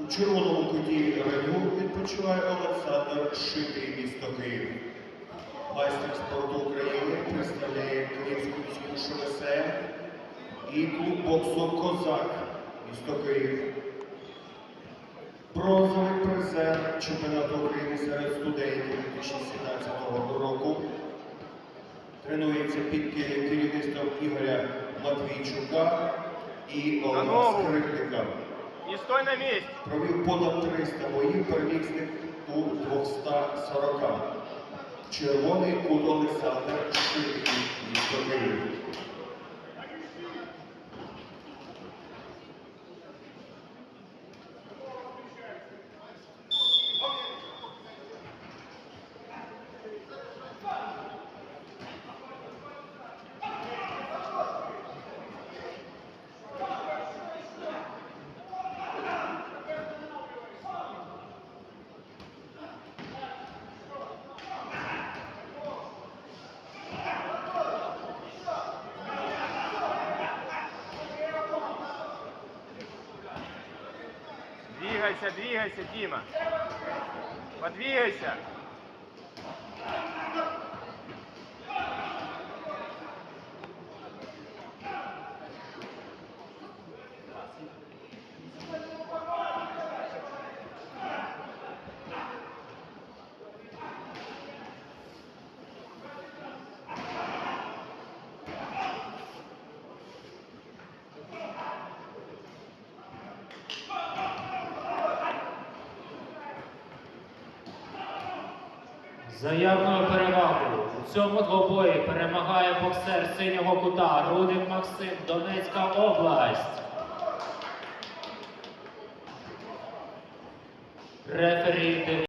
У червоному куті ринку відпочиває Олександр Шитий, місто Київ. Майстер спорту України представляє Київську міську ШВСМ і клуб боксу Козак, місто Київ. Бронзовий призер чемпіонату України серед студентів 2017 року. Тренується під керівництвом Ігоря Матвійчука і Олега. Скрипника. Не стой на месте. Провів понад 300 боїв, переміг з них у 240. Червоний кут Олександр Ширкий, місто. Двигайся, двигайся, Дима. Подвигайся. Заявною перевагою у цьому двобої перемагає боксер синього кута Рудик Максим, Донецька область. Рефері